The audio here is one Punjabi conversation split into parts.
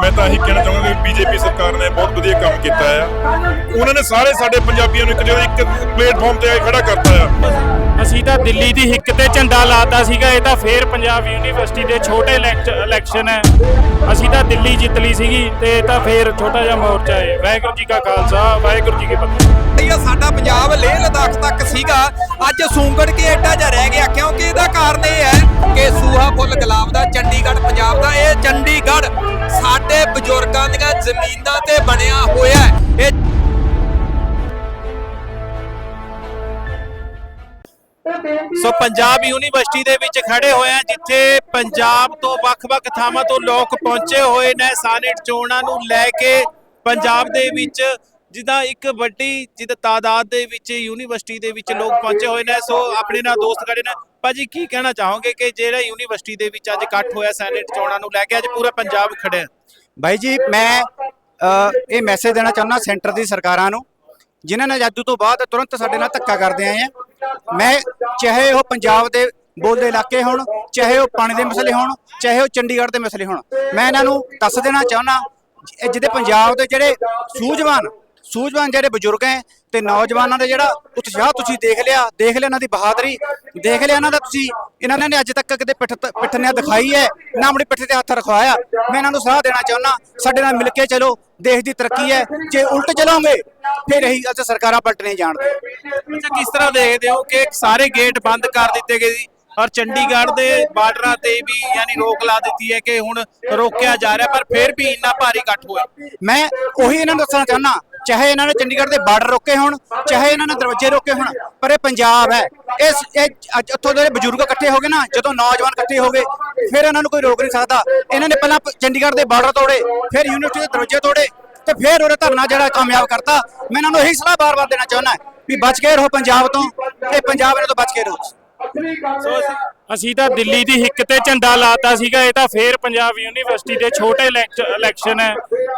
ਮੈਂ ਤਾਂ ਇਹੀ ਕਹਿਣਾ ਚਾਹਾਂਗਾ ਕਿ ਬੀਜੇਪੀ ਸਰਕਾਰ ਨੇ ਬਹੁਤ ਵਧੀਆ ਕੰਮ ਕੀਤਾ ਆ। ਉਹਨਾਂ ਨੇ ਸਾਰੇ ਸਾਡੇ ਪੰਜਾਬੀਆਂ ਨੂੰ ਇੱਕ ਜਿਹੜਾ ਇੱਕ ਪਲੇਟਫਾਰਮ ਤੇ ਖੜਾ ਕਰਤਾ ਆ। ਅਸੀਂ ਤਾਂ ਦਿੱਲੀ ਦੀ ਹਿੱਕ ਤੇ ਝੰਡਾ ਲਾਤਾ ਸੀਗਾ, ਇਹ ਤਾਂ ਫੇਰ ਪੰਜਾਬ ਯੂਨੀਵਰਸਿਟੀ ਦੇ ਛੋਟੇ ਇਲੈਕਟ- ਇਲੈਕਸ਼ਨ ਹੈ। ਅਸੀਂ ਤਾਂ ਦਿੱਲੀ ਜਿੱਤ ਲਈ ਸੀਗੀ ਤੇ ਇਹ ਤਾਂ ਫੇਰ ਛੋਟਾ ਜਿਹਾ ਮੋਰਚਾ ਹੈ। ਵਾਹਿਗੁਰੂ ਜੀ ਕਾ ਖਾਲਸਾ, ਵਾਹਿਗੁਰੂ ਜੀ ਕੀ ਫਤਿਹ। ਇਹ ਸਾਡਾ ਪੰਜਾਬ ਲੇਹ ਲਦਾਖ ਤੱਕ ਸੀਗਾ। ਅੱਜ ਸੂੰਗੜ ਕੇ ਐਡਾ ਜਿਹਾ ਰਹਿ ਗਿਆ, ਕਿਉਂਕਿ ਇਹਦਾ ਕਾਰਨ ਇਹ ਹੈ ਕਿ ਸੂਹਾ ਫੁੱਲ ਗੁਲਾਬ ਦਾ, ਚੰਡੀਗੜ੍ਹ ਪੰਜਾਬ ਦਾ, ਇਹ ਚੰਡੀਗੜ੍ਹ ਸਾਡੇ ਬਜ਼ੁਰਗਾਂ ਦੀਆਂ ਜ਼ਮੀਨਾਂ ਤੇ ਬਣਿਆ ਹੋਇਆ ਹੈ। ਇਹ ਸੋ ਪੰਜਾਬ ਯੂਨੀਵਰਸਿਟੀ ਦੇ ਵਿੱਚ ਖੜੇ ਹੋਏ ਆ ਜਿੱਥੇ ਪੰਜਾਬ ਤੋਂ ਵੱਖ-ਵੱਖ ਥਾਵਾਂ ਤੋਂ ਲੋਕ ਪਹੁੰਚੇ ਹੋਏ ਨੇ। ਸਾਨੇਟ ਚੋਣਾਂ ਨੂੰ ਲੈ ਕੇ ਪੰਜਾਬ ਦੇ ਵਿੱਚ ਜਿੱਦਾਂ ਇੱਕ ਵੱਡੀ ਜਿੱਦਾਂ ਤਾਦਾਦ ਦੇ ਵਿੱਚ, ਯੂਨੀਵਰਸਿਟੀ ਦੇ ਵਿੱਚ ਲੋਕ ਪਹੁੰਚੇ ਹੋਏ ਨੇ, ਸੋ ਆਪਣੇ ਨਾਲ ਦੋਸਤ ਖੜੇ ਨੇ। ਭਾਜੀ, ਕੀ ਕਹਿਣਾ ਚਾਹੋਗੇ ਕਿ ਜਿਹੜਾ ਯੂਨੀਵਰਸਿਟੀ ਦੇ ਵਿੱਚ ਅੱਜ ਇਕੱਠ ਹੋਇਆ ਸੈਨੇਟ ਚੋਣਾਂ ਨੂੰ ਲੈ ਕੇ, ਅੱਜ ਪੂਰਾ ਪੰਜਾਬ ਖੜਿਆ ਭਾਈ ਜੀ, ਮੈਂ ਇਹ ਮੈਸੇਜ ਦੇਣਾ ਚਾਹੁੰਦਾ ਸੈਂਟਰ ਦੀ ਸਰਕਾਰਾਂ ਨੂੰ, ਜਿਨ੍ਹਾਂ ਨੇ ਜਾਦੂ ਤੋਂ ਬਾਅਦ ਤੁਰੰਤ ਸਾਡੇ ਨਾਲ ਧੱਕਾ ਕਰਦੇ ਆਏ ਆ ਮੈਂ, ਚਾਹੇ ਉਹ ਪੰਜਾਬ ਦੇ ਬੋਲਦੇ ਇਲਾਕੇ ਹੋਣ, ਚਾਹੇ ਉਹ ਪਾਣੀ ਦੇ ਮਸਲੇ ਹੋਣ, ਚਾਹੇ ਉਹ ਚੰਡੀਗੜ੍ਹ ਦੇ ਮਸਲੇ ਹੋਣ, ਮੈਂ ਇਹਨਾਂ ਨੂੰ ਦੱਸ ਦੇਣਾ ਚਾਹੁੰਦਾ, ਇਹ ਜਿਹਦੇ ਪੰਜਾਬ ਦੇ ਜਿਹੜੇ ਸੂਝਵਾਨ ਸੂਝਵਾਨ ਜਿਹੜੇ ਬਜ਼ੁਰਗ ਹੈ ਤੇ ਨੌਜਵਾਨਾਂ ਦਾ ਜਿਹੜਾ ਉਤਸ਼ਾਹ ਤੁਸੀਂ ਦੇਖ ਲਿਆ ਦੇਖ ਲਿਆ ਇਹਨਾਂ ਦੀ ਬਹਾਦਰੀ ਦੇਖ ਲਿਆ ਇਹਨਾਂ ਦਾ ਤੁਸੀਂ ਇਹਨਾਂ ਨੇ ਅੱਜ ਤੱਕ ਕਿਤੇ ਪਿੱਠ ਪਿੱਠ ਨੇ ਦਿਖਾਈ ਹੈ ਨਾ ਆਪਣੀ ਪਿੱਠ ਤੇ ਹੱਥ ਰਖਵਾਇਆ। ਮੈਂ ਇਹਨਾਂ ਨੂੰ ਸਲਾਹ ਦੇਣਾ ਚਾਹੁੰਦਾ ਸਾਡੇ ਨਾਲ ਮਿਲ ਕੇ ਚਲੋ ਦੇਸ਼ ਦੀ ਤਰੱਕੀ ਹੈ ਜੇ ਉਲਟ ਚਲੋਗੇ ਫਿਰ ਇਹੀ ਅੱਜ ਸਰਕਾਰਾਂ ਪਲਟਣੇ ਜਾਣਦੇ ਅੱਛਾ ਕਿਸ ਤਰ੍ਹਾਂ ਦੇਖਦੇ ਹੋ ਕਿ ਸਾਰੇ ਗੇਟ ਬੰਦ ਕਰ ਦਿੱਤੇ ਗਏ ਸੀ ਔਰ ਚੰਡੀਗੜ੍ਹ ਦੇ ਬਾਰਡਰਾਂ ਤੇ ਵੀ ਯਾਨੀ ਰੋਕ ਲਾ ਦਿੱਤੀ ਹੈ ਕਿ ਹੁਣ ਰੋਕਿਆ ਜਾ ਰਿਹਾ ਪਰ ਫਿਰ ਵੀ ਇੰਨਾ ਭਾਰੀ ਇਕੱਠ ਹੋਇਆ? ਮੈਂ ਉਹੀ ਇਹਨਾਂ ਨੂੰ ਦੱਸਣਾ ਚਾਹੁੰਦਾ ਚਾਹੇ ਇਹਨਾਂ ਨੇ ਚੰਡੀਗੜ੍ਹ ਦੇ ਬਾਰਡਰ ਰੋਕੇ ਹੋਣ, ਚਾਹੇ ਇਹਨਾਂ ਨੇ ਦਰਵਾਜ਼ੇ ਰੋਕੇ ਹੋਣ, ਪਰ ਇਹ ਪੰਜਾਬ ਹੈ। ਇਸ, ਇਹ ਅੱਜ ਉੱਥੋਂ ਦੇ ਬਜ਼ੁਰਗ ਇਕੱਠੇ ਹੋ ਗਏ ਨਾ, ਜਦੋਂ ਨੌਜਵਾਨ ਇਕੱਠੇ ਹੋ ਗਏ, ਫਿਰ ਇਹਨਾਂ ਨੂੰ ਕੋਈ ਰੋਕ ਨਹੀਂ ਸਕਦਾ। ਇਹਨਾਂ ਨੇ ਪਹਿਲਾਂ ਚੰਡੀਗੜ੍ਹ ਦੇ ਬਾਰਡਰ ਤੋੜੇ, ਫਿਰ ਯੂਨੀਵਰਸਿਟੀ ਦੇ ਦਰਵਾਜ਼ੇ ਤੋੜੇ ਤੇ ਫਿਰ ਉਹਦਾ ਧਰਨਾ ਜਿਹੜਾ ਕਾਮਯਾਬ ਕਰਤਾ। ਮੈਂ ਇਹਨਾਂ ਨੂੰ ਇਹੀ ਸਲਾਹ ਬਾਰ-ਬਾਰ ਦੇਣਾ ਚਾਹੁੰਦਾ ਵੀ ਬਚ ਕੇ ਰਹੋ ਪੰਜਾਬ ਤੋਂ ਤੇ ਪੰਜਾਬ ਇਹਨਾਂ ਤੋਂ ਬਚ ਕੇ ਰਹੋ। ਸੋ ਅਸੀਂ- ਅਸੀਂ ਤਾਂ ਦਿੱਲੀ ਦੀ ਹਿੱਕ ਤੇ ਝੰਡਾ ਲਾਤਾ ਸੀਗਾ ਇਹ ਤਾਂ ਫੇਰ ਪੰਜਾਬ ਯੂਨੀਵਰਸਿਟੀ ਦੇ ਛੋਟੇ ਇਲੈਕਸ਼ਨ ਹੈ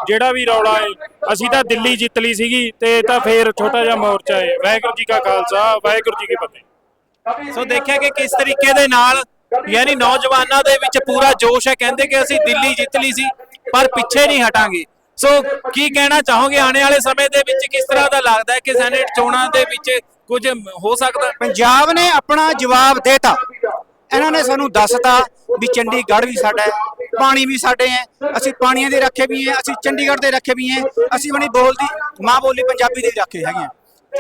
ਜਿਹੜਾ ਵੀ ਰੌਲਾ ਹੈ। ਅਸੀਂ ਤਾਂ ਦਿੱਲੀ ਜਿੱਤ ਲਈ ਸੀਗੀ ਤੇ ਇਹ ਤਾਂ ਫੇਰ ਛੋਟਾ ਜਿਹਾ ਮੋਰਚਾ ਹੈ। ਵਾਹਿਗੁਰੂ ਜੀ ਕਾ ਖਾਲਸਾ ਵਾਹਿਗੁਰੂ ਜੀ ਕੀ ਫਤਿਹ। ਸੋ ਦੇਖਿਆ ਕਿ ਕਿਸ ਤਰੀਕੇ ਦੇ ਨਾਲ ਯਾਨੀ ਨੌਜਵਾਨਾਂ ਦੇ ਵਿੱਚ ਪੂਰਾ ਜੋਸ਼ ਹੈ ਕਹਿੰਦੇ ਕਿ ਅਸੀਂ ਦਿੱਲੀ ਜਿੱਤ ਲਈ ਸੀ ਪਰ ਪਿੱਛੇ ਨਹੀਂ ਹਟਾਂਗੇ। ਸੋ ਕੀ ਕਹਿਣਾ ਚਾਹੋਗੇ? ਆਉਣੇ ਵਾਲੇ ਸਮੇਂ ਦੇ ਵਿੱਚ ਕਿਸ ਤਰ੍ਹਾਂ ਦਾ ਲੱਗਦਾ ਹੈ ਕਿ ਸੈਨੇਟ ਚੋਣਾਂ ਦੇ ਵਿੱਚ ਕੁਝ ਹੋ ਸਕਦਾ। ਪੰਜਾਬ ਨੇ ਆਪਣਾ ਜਵਾਬ ਦੇਤਾ। ਇਹਨਾਂ ਨੇ ਸਾਨੂੰ ਦੱਸਤਾ ਵੀ ਚੰਡੀਗੜ੍ਹ ਵੀ ਸਾਡਾ ਹੈ, ਪਾਣੀ ਵੀ ਸਾਡੇ ਹੈ, ਅਸੀਂ ਪਾਣੀਆਂ ਦੇ ਰੱਖੇ ਵੀ ਹੈ, ਅਸੀਂ ਚੰਡੀਗੜ੍ਹ ਦੇ ਰੱਖੇ ਵੀ ਹੈ, ਅਸੀਂ ਆਪਣੀ ਬੋਲਦੀ, ਮਾਂ ਬੋਲੀ ਪੰਜਾਬੀ ਦੇ ਰੱਖੇ ਹੈਗੇ ਹਾਂ।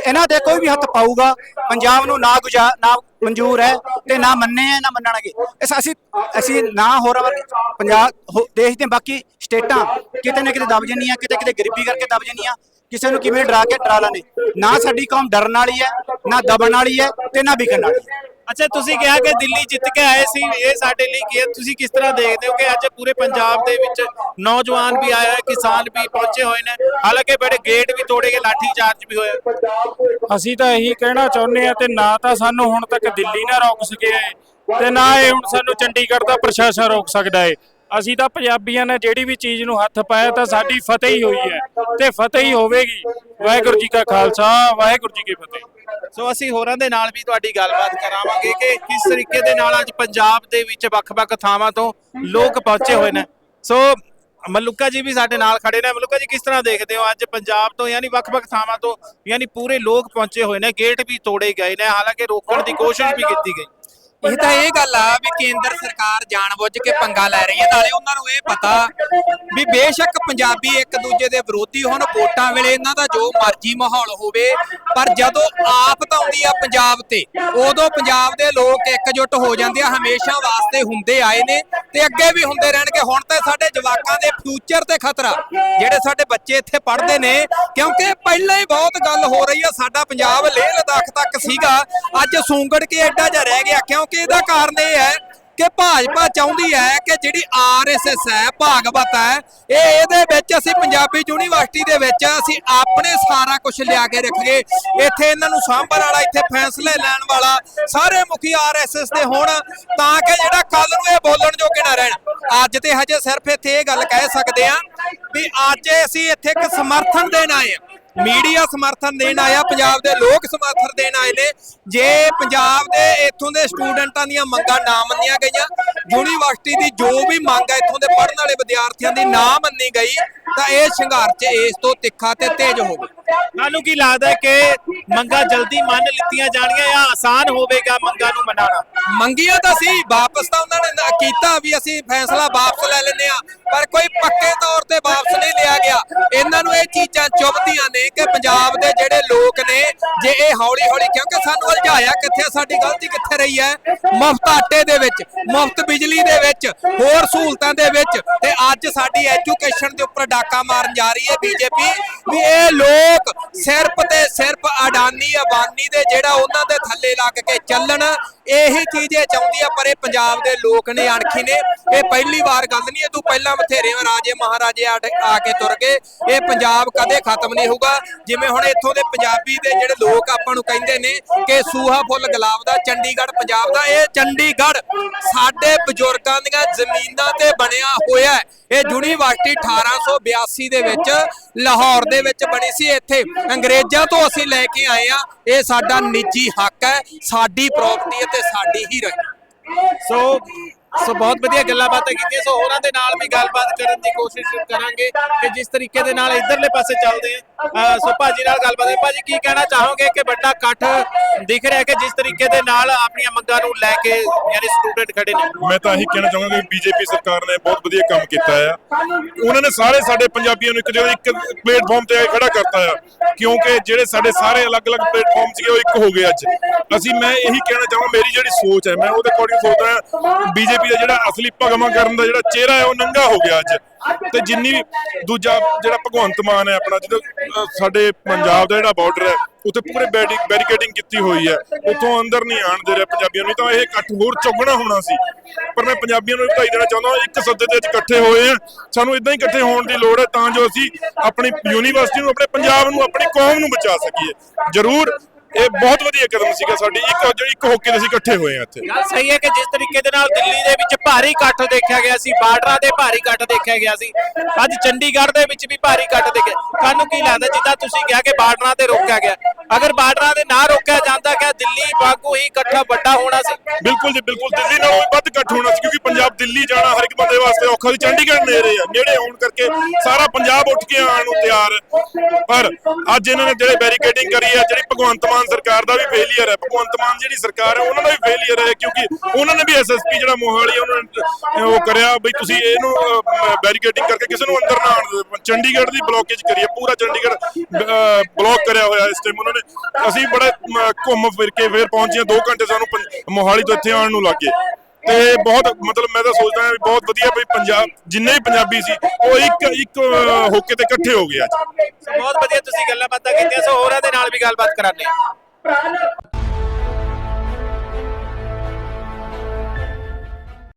ਇਹਨਾਂ ਦੇ ਕੋਈ ਵੀ ਹੱਥ ਪਾਊਗਾ, ਪੰਜਾਬ ਨੂੰ ਨਾ ਗੁਜਾ, ਨਾ ਮਨਜ਼ੂਰ ਹੈ ਤੇ ਨਾ ਮੰਨੇ ਹੈ, ਨਾ ਮੰਨਣਗੇ। ਅਸੀਂ ਅਸੀਂ ਨਾ ਹੋਰਾਂ ਵਰਗੇ ਪੰਜਾਬ, ਹੋ- ਦੇਸ਼ ਦੇ ਬਾਕੀ ਸਟੇਟਾਂ ਕਿਤੇ ਨਾ ਕਿਤੇ ਦਬ ਜੰਨੀਆਂ ਕਿਤੇ ਕਿਤੇ ਗਰੀਬੀ ਕਰਕੇ ਦਬ ਜੰਨੀਆਂ ਕਿਸੇ ਨੂੰ ਕਿਵੇਂ ਡਰਾ ਕੇ ਡਰਾ ਲੈਣੇ ਨਾ ਸਾਡੀ ਕੌਮ ਡਰਨ ਵਾਲੀ ਹੈ ਨਾ ਦਬਣ ਵਾਲੀ ਹੈ ਤੇ ਨਾ ਵਿਕਣ ਵਾਲੀ ਹੈ। ਅੱਛਾ ਤੁਸੀਂ ਕਿਹਾ ਕਿ ਦਿੱਲੀ ਜਿੱਤ ਕੇ ਆਏ ਸੀ ਇਹ ਸਾਡੇ ਲਈ ਕੀ ਹੈ? ਤੁਸੀਂ ਕਿਸ ਤਰ੍ਹਾਂ ਦੇਖਦੇ ਹੋ ਕਿ ਅੱਜ ਪੂਰੇ ਪੰਜਾਬ ਦੇ ਵਿੱਚ ਨੌਜਵਾਨ ਵੀ ਆਏ ਹੋਏ ਕਿਸਾਨ ਵੀ ਪਹੁੰਚੇ ਹੋਏ ਨੇ? ਹਾਲਾਂਕਿ ਬੜੇ ਗੇਟ ਵੀ ਤੋੜੇ ਗਏ ਲਾਠੀ ਚਾਰਜ ਵੀ ਹੋਇਆ। ਅਸੀਂ ਤਾਂ ਇਹੀ ਕਹਿਣਾ ਚਾਹੁੰਦੇ ਆ ਤੇ ਨਾ ਤਾਂ ਸਾਨੂੰ ਹੁਣ ਤੱਕ ਦਿੱਲੀ ਨਾ ਰੋਕ ਸਕਿਆ ਹੈ ਤੇ ਨਾ ਇਹ ਹੁਣ ਸਾਨੂੰ ਚੰਡੀਗੜ੍ਹ ਦਾ ਪ੍ਰਸ਼ਾਸਨ ਰੋਕ ਸਕਦਾ ਹੈ। ਅਸੀਂ ਤਾਂ ਪੰਜਾਬੀਆਂ ਨੇ ਜਿਹੜੀ ਵੀ ਚੀਜ਼ ਨੂੰ ਹੱਥ ਪਾਇਆ ਤਾਂ ਸਾਡੀ ਫਤਿਹ ਹੀ ਹੋਈ ਹੈ ਤੇ ਫਤਿਹ ਹੀ ਹੋਵੇਗੀ। ਵਾਹਿਗੁਰੂ ਜੀ ਕਾ ਖਾਲਸਾ, ਵਾਹਿਗੁਰੂ ਜੀ ਕੀ ਫਤਿਹ। ਸੋ ਅਸੀਂ ਹੋਰਾਂ ਦੇ ਨਾਲ ਵੀ ਤੁਹਾਡੀ ਗੱਲਬਾਤ ਕਰਾਵਾਂਗੇ ਕਿ ਕਿਸ ਤਰੀਕੇ ਦੇ ਨਾਲ ਅੱਜ ਪੰਜਾਬ ਦੇ ਵਿੱਚ ਵੱਖ-ਵੱਖ ਥਾਵਾਂ ਤੋਂ ਲੋਕ ਪਹੁੰਚੇ ਹੋਏ ਨੇ। ਸੋ ਮਲੂਕਾ ਜੀ ਵੀ ਸਾਡੇ ਨਾਲ ਖੜੇ ਨੇ। ਮਲੂਕਾ ਜੀ, ਕਿਸ ਤਰ੍ਹਾਂ ਦੇਖਦੇ ਹੋ ਅੱਜ ਪੰਜਾਬ ਤੋਂ ਯਾਨੀ ਵੱਖ-ਵੱਖ ਥਾਵਾਂ ਤੋਂ ਯਾਨੀ ਪੂਰੇ ਲੋਕ ਪਹੁੰਚੇ ਹੋਏ ਨੇ? ਗੇਟ ਵੀ ਤੋੜੇ ਗਏ ਨੇ। ਹਾਲਾਂਕਿ ਰੋਕਣ ਦੀ ਕੋਸ਼ਿਸ਼ ਵੀ ਕੀਤੀ ਗਈ। ਇਹ ਤਾਂ ਇਹ ਗੱਲ ਆ ਵੀ ਕੇਂਦਰ ਸਰਕਾਰ ਜਾਣਬੁੱਝ ਕੇ ਪੰਗਾ ਲੈ ਰਹੀ ਹੈ। ਨਾਲੇ ਉਹਨਾਂ ਨੂੰ ਇਹ ਪਤਾ ਵੀ ਬੇਸ਼ੱਕ ਪੰਜਾਬੀ ਇੱਕ ਦੂਜੇ ਦੇ ਵਿਰੋਧੀ ਹੋਣ ਵੋਟਾਂ ਵੇਲੇ ਇਹਨਾਂ ਦਾ ਜੋ ਮਰਜ਼ੀ ਮਾਹੌਲ ਹੋਵੇ ਪਰ ਜਦੋਂ ਆਫਤ ਆਉਂਦੀ ਆ ਪੰਜਾਬ ਤੇ ਉਦੋਂ ਪੰਜਾਬ ਦੇ ਲੋਕ ਇਕਜੁੱਟ ਹੋ ਜਾਂਦੇ ਆ ਹਮੇਸ਼ਾ ਵਾਸਤੇ ਹੁੰਦੇ ਆਏ ਨੇ ਤੇ ਅੱਗੇ ਵੀ ਹੁੰਦੇ ਰਹਿਣਗੇ। ਹੁਣ ਤੇ ਸਾਡੇ ਜਵਾਕਾਂ ਦੇ ਫਿਊਚਰ ਤੇ ਖਤਰਾ ਜਿਹੜੇ ਸਾਡੇ ਬੱਚੇ ਇੱਥੇ ਪੜ੍ਹਦੇ ਨੇ ਕਿਉਂਕਿ ਪਹਿਲਾਂ ਹੀ ਬਹੁਤ ਗੱਲ ਹੋ ਰਹੀ ਆ ਸਾਡਾ ਪੰਜਾਬ ਲੇਹ ਲਦਾਖ ਤੱਕ ਸੀਗਾ। ਅੱਜ ਸੂੰਗੜ ਕੇ ਐਡਾ ਜਿਹਾ ਰਹਿ ਗਿਆ ਕਿਉਂਕਿ ਇਹਦਾ ਕਾਰਨ ਇਹ ਹੈ ਕਿ ਭਾਜਪਾ ਚਾਹੁੰਦੀ ਹੈ ਕਿ ਜਿਹੜੀ ਆਰਐਸਐਸ ਹੈ, ਭਾਗਵਤ ਹੈ, ਇਹ ਇਹਦੇ ਵਿੱਚ ਅਸੀਂ ਪੰਜਾਬੀ ਯੂਨੀਵਰਸਿਟੀ ਦੇ ਵਿੱਚ ਅਸੀਂ ਆਪਣੇ ਸਾਰਾ ਕੁਝ ਲਿਆ ਕੇ ਰੱਖੀਏ। ਇੱਥੇ ਇਹਨਾਂ ਨੂੰ ਸਾਂਭਣ ਵਾਲਾ, ਇੱਥੇ ਫੈਸਲੇ ਲੈਣ ਵਾਲਾ ਸਾਰੇ ਮੁਖੀ ਆਰਐਸਐਸ ਦੇ ਹੋਣ ਤਾਂ ਕਿ ਜਿਹੜਾ ਕੱਲ ਨੂੰ ਇਹ ਬੋਲਣ ਜੋਗੇ ਨਾ ਰਹਿਣ। ਅੱਜ ਤੇ ਹਜੇ ਸਿਰਫ ਇੱਥੇ ਇਹ ਗੱਲ ਕਹਿ ਸਕਦੇ ਆ ਵੀ ਅੱਜ ਅਸੀਂ ਇੱਥੇ ਇੱਕ ਸਮਰਥਨ ਦੇਣ ਆਏ ਆ ਮੀਡੀਆ ਸਮਰਥਨ ਦੇਣ ਆਇਆ ਪੰਜਾਬ ਦੇ ਲੋਕ ਸਮਰਥਨ ਦੇਣ ਆਏ ਨੇ। ਜੇ ਪੰਜਾਬ ਦੇ ਇੱਥੋਂ ਦੇ ਸਟੂਡੈਂਟਾਂ ਦੀਆਂ ਮੰਗਾਂ ਨਾ ਮੰਨੀਆਂ ਗਈਆਂ ਯੂਨੀਵਰਸਿਟੀ ਦੀ ਜੋ ਵੀ ਮੰਗ ਹੈ ਇੱਥੋਂ ਦੇ ਪੜ੍ਹਨ ਵਾਲੇ ਵਿਦਿਆਰਥੀਆਂ ਦੀ ਨਾ ਮੰਨੀ ਗਈ ਤਾਂ ਇਹ ਸੰਘਰਸ਼ ਇਸ ਤੋਂ ਤਿੱਖਾ ਤੇ ਤੇਜ਼ ਹੋਵੇ। ਤੁਹਾਨੂੰ ਕੀ ਲੱਗਦਾ ਹੈ ਕਿ ਮੰਗਾਂ ਜਲਦੀ ਮੰਨ ਲਿੱਤੀਆਂ ਜਾਣਗੀਆਂ ਜਾਂ ਆਸਾਨ ਹੋਵੇਗਾ ਮੰਗਾਂ ਨੂੰ ਮਨਾਉਣਾ? ਮੰਗੀਆਂ ਤਾਂ ਸੀ ਵਾਪਸ ਤਾਂ ਉਹਨਾਂ ਨੇ ਨਾ ਕੀਤਾ ਵੀ ਅਸੀਂ ਫੈਸਲਾ ਵਾਪਸ ਲੈ ਲੈਨੇ ਆ ਪਰ ਕੋਈ ਪੱਕੇ ਤੌਰ ਤੇ ਵਾਪਸ ਨਹੀਂ ਲਿਆ ਗਿਆ। ਇਹਨਾਂ ਨੂੰ ਇਹ ਚੀਜ਼ਾਂ ਚੁਭਦੀਆਂ ਨੇ ਕਿ ਪੰਜਾਬ ਦੇ ਜਿਹੜੇ ਲੋਕ ਨੇ ਜੇ ਇਹ ਹੌਲੀ ਹੌਲੀ ਕਿਉਂਕਿ ਸਾਨੂੰ ਉਲਝਾਇਆ ਕਿੱਥੇ ਸਾਡੀ ਗਲਤੀ ਕਿੱਥੇ ਰਹੀ ਹੈ? ਮੁਫਤ ਆਟੇ ਦੇ ਵਿੱਚ ਮੁਫਤ ਬਿਜਲੀ ਦੇ ਵਿੱਚ ਹੋਰ ਸਹੂਲਤਾਂ ਦੇ ਵਿੱਚ ਤੇ ਅੱਜ ਸਾਡੀ ਐਜੂਕੇਸ਼ਨ ਦੇ ਉੱਪਰ ਡਾਕਾ ਮਾਰਨ ਜਾ ਰਹੀ ਹੈ ਬੀਜੇਪੀ ਵੀ ਇਹ ਲੋਕ ਸਿਰਫ ਤੇ ਸਿਰਫ ਅਡਾਨੀ ਅਬਾਨੀ ਦੇ ਜਿਹੜਾ ਉਹਨਾਂ ਦੇ ਥੱਲੇ ਲੱਗ ਕੇ ਚੱਲਣ ਇਹੀ ਚੀਜ਼ ਇਹ ਚਾਹੁੰਦੀ ਆ, ਪਰ ਇਹ ਪੰਜਾਬ ਦੇ ਲੋਕ ਨੇ, ਅਣਖੀ ਨੇ, ਇਹ ਪਹਿਲੀ ਵਾਰ ਗੱਲ ਨਹੀਂ, ਇਹ ਤੋਂ ਪਹਿਲਾਂ ਬਥੇਰੇ ਰਾਜੇ ਮਹਾਰਾਜੇ ਆ ਕੇ ਤੁਰ ਗਏ। ਇਹ ਪੰਜਾਬ ਕਦੇ ਖਤਮ ਨਹੀਂ ਹੋਊਗਾ। ਜਿਵੇਂ ਹੁਣ ਇੱਥੋਂ ਦੇ ਪੰਜਾਬੀ ਦੇ ਜਿਹੜੇ ਲੋਕ ਆਪਾਂ ਨੂੰ ਕਹਿੰਦੇ ਨੇ ਕਿ ਸੂਹਾ ਫੁੱਲ ਗੁਲਾਬ ਦਾ, ਚੰਡੀਗੜ੍ਹ ਪੰਜਾਬ ਦਾ, ਇਹ ਚੰਡੀਗੜ੍ਹ ਸਾਡੇ ਬਜ਼ੁਰਗਾਂ ਦੀਆਂ ਜ਼ਮੀਨਾਂ ਤੇ ਬਣਿਆ ਹੋਇਆ ਹੈ। ਇਹ ਯੂਨੀਵਰਸਿਟੀ 1882 ਦੇ ਵਿੱਚ ਲਾਹੌਰ ਦੇ ਵਿੱਚ ਬਣੀ ਸੀ। ਇੱਥੇ ਅੰਗਰੇਜ਼ਾਂ ਤੋਂ ਅਸੀਂ ਲੈ ਕੇ ਆਏ ਆ ਇਹ ਸਾਡਾ ਨਿੱਜੀ ਹੱਕ ਹੈ। ਸਾਡੀ ਪ੍ਰਾਪਰਟੀ ਹੈ। ਤੇ ਸਾਡੀ ਹੀ ਰਹੀ ਸੋ ਸੋ ਬਹੁਤ ਵਧੀਆ ਗੱਲਾਂ ਬਾਤਾਂ ਕੀਤੀਆਂ। ਸੋ ਹੋਰਾਂ ਦੇ ਨਾਲ ਵੀ ਗੱਲਬਾਤ ਕਰਨ ਦੀ ਕੋਸ਼ਿਸ਼ ਕਰਾਂਗੇ ਕਿ ਜਿਸ ਤਰੀਕੇ ਦੇ ਨਾਲ ਇਧਰਲੇ ਪਾਸੇ ਚੱਲਦੇ ਆ। ਸੋ ਭਾਜੀ ਨਾਲ ਗੱਲਬਾਤ ਹੈ ਭਾਜੀ ਕੀ ਕਹਿਣਾ ਚਾਹੋਗੇ ਕਿ ਵੱਡਾ ਇਕੱਠ ਦਿਖ ਰਿਹਾ ਕਿ ਜਿਸ ਤਰੀਕੇ ਦੇ ਨਾਲ ਆਪਣੀਆਂ ਮੰਗਾਂ ਨੂੰ ਲੈ ਕੇ ਯਾਨੀ ਸਟੂਡੈਂਟ ਖੜੇ ਨੇ? ਮੈਂ ਤਾਂ ਇਹੀ ਕਹਿਣਾ ਚਾਹਾਂਗਾ ਕਿ ਬੀਜੇਪੀ ਸਰਕਾਰ ਨੇ ਬਹੁਤ ਵਧੀਆ ਕੰਮ ਕੀਤਾ ਆ। ਉਹਨਾਂ ਨੇ ਸਾਰੇ ਸਾਡੇ ਪੰਜਾਬੀਆਂ ਨੂੰ ਇੱਕ ਜਗ੍ਹਾ ਇੱਕ ਪਲੇਟਫਾਰਮ ਤੇ ਖੜਾ ਕਰਤਾ ਆ। ਕਿਉਂਕਿ ਜਿਹੜੇ ਸਾਡੇ ਸਾਰੇ ਅਲੱਗ-ਅਲੱਗ ਪਲੇਟਫਾਰਮ ਸੀਗੇ ਉਹ ਇੱਕ ਹੋ ਗਏ ਅੱਜ। ਅਸੀਂ ਮੈਂ ਇਹੀ ਕਹਿਣਾ ਚਾਹਾਂਗਾ ਮੇਰੀ ਜਿਹੜੀ ਸੋਚ ਹੈ ਮੈਂ ਉਹਦੇ ਅਕੋਰਡਿੰਗ ਸੋਚਦਾ ਹਾਂ ਬੀਜੇਪੀ ਦਾ ਜਿਹੜਾ ਅਸਲੀ ਭਗਵਾਂ ਕਰਨ ਦਾ ਜਿਹੜਾ ਚਿਹਰਾ ਹੈ, ਉਹ ਨੰਗਾ ਹੋ ਗਿਆ ਅੱਜ। ਤੇ ਜਿੰਨੀ ਦੂਜਾ ਜਿਹੜਾ ਭਗਵੰਤ ਮਾਨ ਹੈ ਆਪਣਾ ਜਿਹਦਾ ਸਾਡੇ ਪੰਜਾਬ ਦਾ ਜਿਹੜਾ ਬਾਰਡਰ ਹੈ, ਉੱਥੇ ਪੂਰੇ ਬੈਰੀਕੇਡਿੰਗ ਕੀਤੀ ਹੋਈ ਹੈ। ਉੱਥੋਂ ਅੰਦਰ ਨਹੀਂ ਆਣ ਦੇ ਰਿਹਾ ਪੰਜਾਬੀਆਂ ਨੂੰ, ਤਾਂ ਇਹ ਇਕੱਠ ਹੋਰ ਚੌਗਣਾ ਹੋਣਾ ਸੀ। ਪਰ ਮੈਂ ਪੰਜਾਬੀਆਂ ਨੂੰ ਵਧਾਈ ਦੇਣਾ ਚਾਹੁੰਦਾ ਇੱਕ ਸੱਦੇ ਤੇ ਵਿੱਚ ਇਕੱਠੇ ਹੋਏ ਆ ਸਾਨੂੰ ਇਦਾਂ ਹੀ ਇਕੱਠੇ ਹੋਣ ਦੀ ਲੋੜ ਹੈ, ਤਾਂ ਜੋ ਅਸੀਂ ਆਪਣੀ ਯੂਨੀਵਰਸਿਟੀ ਨੂੰ, ਆਪਣੇ ਪੰਜਾਬ ਨੂੰ, ਆਪਣੀ ਕੌਮ ਨੂੰ ਬਚਾ ਸਕੀਏ। ਜ਼ਰੂਰ ਇਹ ਬਹੁਤ ਵਧੀਆ ਕਦਮ ਸੀਗਾ ਸਾਡੀ। ਇੱਕ ਜਿਹੜੀ ਇੱਕ ਹੋਕੇ ਤੇ ਅਸੀਂ ਇਕੱਠੇ ਹੋਏ ਆ ਇੱਥੇ। ਗੱਲ ਸਹੀ ਹੈ ਕਿ ਜਿਸ ਤਰੀਕੇ ਦੇ ਨਾਲ ਦਿੱਲੀ ਦੇ ਵਿੱਚ ਭਾਰੀ ਇਕੱਠ ਦੇਖਿਆ ਗਿਆ ਸੀ ਬਾਰਡਰਾਂ ਦੇ ਭਾਰੀ ਇਕੱਠ ਦੇਖਿਆ ਗਿਆ ਸੀ ਅੱਜ ਚੰਡੀਗੜ੍ਹ ਦੇ ਵਿੱਚ ਵੀ ਭਾਰੀ ਇਕੱਠ ਦੇਖਿਆ। ਤੁਹਾਨੂੰ ਕੀ ਲੱਗਦਾ ਜਿੱਦਾਂ ਤੁਸੀਂ ਕਿਹਾ ਕਿ ਬਾਰਡਰਾਂ ਤੇ ਰੋਕਿਆ ਗਿਆ ਅਗਰ ਬਾਰਡਰਾਂ ਤੇ ਨਾ ਰੋਕਿਆ ਜਾਂਦਾ ਕਿ ਦਿੱਲੀ ਵਾਂਗੂ ਹੀ ਇਕੱਠਾ ਵੱਡਾ ਹੋਣਾ ਸੀ? ਬਿਲਕੁਲ ਜੀ ਬਿਲਕੁਲ। ਦਿੱਲੀ ਨਾਲੋਂ ਵੀ ਵੱਧ ਇਕੱਠ ਹੋਣਾ ਸੀ ਕਿਉਂਕਿ ਪੰਜਾਬ ਦਿੱਲੀ ਜਾਣਾ ਹਰ ਇੱਕ ਬੰਦੇ ਵਾਸਤੇ ਔਖਾ ਸੀ। ਚੰਡੀਗੜ੍ਹ ਨੇੜੇ ਆ ਨੇੜੇ ਹੋਣ ਕਰਕੇ ਸਾਰਾ ਪੰਜਾਬ ਉੱਠ ਕੇ ਆਉਣ ਨੂੰ ਤਿਆਰ। ਪਰ ਅੱਜ ਇਹਨਾਂ ਨੇ ਜਿਹੜੇ ਬੈਰੀਕੇਡਿੰਗ ਕਰੀ ਹੈ ਜਿਹੜੀ ਭਗਵੰਤ ਮਾਨ ਸਰਕਾਰ ਦਾ ਵੀ ਫੇਲੀਅਰ ਹੈ। ਭਗਵੰਤ ਮਾਨ ਜਿਹੜੀ ਸਰਕਾਰ ਹੈ, ਉਹਨਾਂ ਦਾ ਵੀ ਫੇਲੀਅਰ ਹੈ, ਕਿਉਂਕਿ ਉਹਨਾਂ ਨੇ ਵੀ ਐਸਐਸਪੀ ਜਿਹੜਾ ਮੋਹਾਲੀ ਉਹਨਾਂ ਨੇ ਉਹ ਕਰਿਆ ਬਈ ਤੁਸੀਂ ਇਹਨੂੰ ਬੈਰੀਕੇਡਿੰਗ ਕਰਕੇ ਕਿਸੇ ਨੂੰ ਅੰਦਰ ਨਾ ਆਉਣ ਚੰਡੀਗੜ੍ਹ ਦੀ ਬਲੋਕੇਜ ਕਰੀ ਹੈ ਪੂਰਾ ਚੰਡੀਗੜ੍ਹ ਬਲੌਕ ਕਰਿਆ ਹੋਇਆ ਇਸ ਟਾਈਮ ਉਹਨਾਂ ਨੇ। ਅਸੀਂ ਬੜਾ ਘੁੰਮ ਫਿਰ ਕੇ ਫਿਰ ਪਹੁੰਚੇ 2 ਘੰਟੇ ਸਾਨੂੰ ਮੋਹਾਲੀ ਤੋਂ ਇੱਥੇ ਆਉਣ ਨੂੰ ਲੱਗੇ ਤੇ ਬਹੁਤ ਮਤਲਬ ਮੈਂ ਤਾਂ ਸੋਚਦਾ ਹਾਂ ਵੀ ਬਹੁਤ ਵਧੀਆ ਵੀ ਪੰਜਾਬ ਜਿੰਨੇ ਵੀ ਪੰਜਾਬੀ ਸੀ ਉਹ ਇੱਕ ਇੱਕ ਅਹ, ਹੋਕੇ ਤੇ ਇਕੱਠੇ ਹੋ ਗਏ ਅੱਜ। ਬਹੁਤ ਵਧੀਆ ਤੁਸੀਂ ਗੱਲਾਂ ਬਾਤਾਂ ਕੀਤੀਆਂ ਸੋ ਹੋਰਾਂ ਦੇ ਨਾਲ ਵੀ ਗੱਲਬਾਤ ਕਰਾਂਗੇ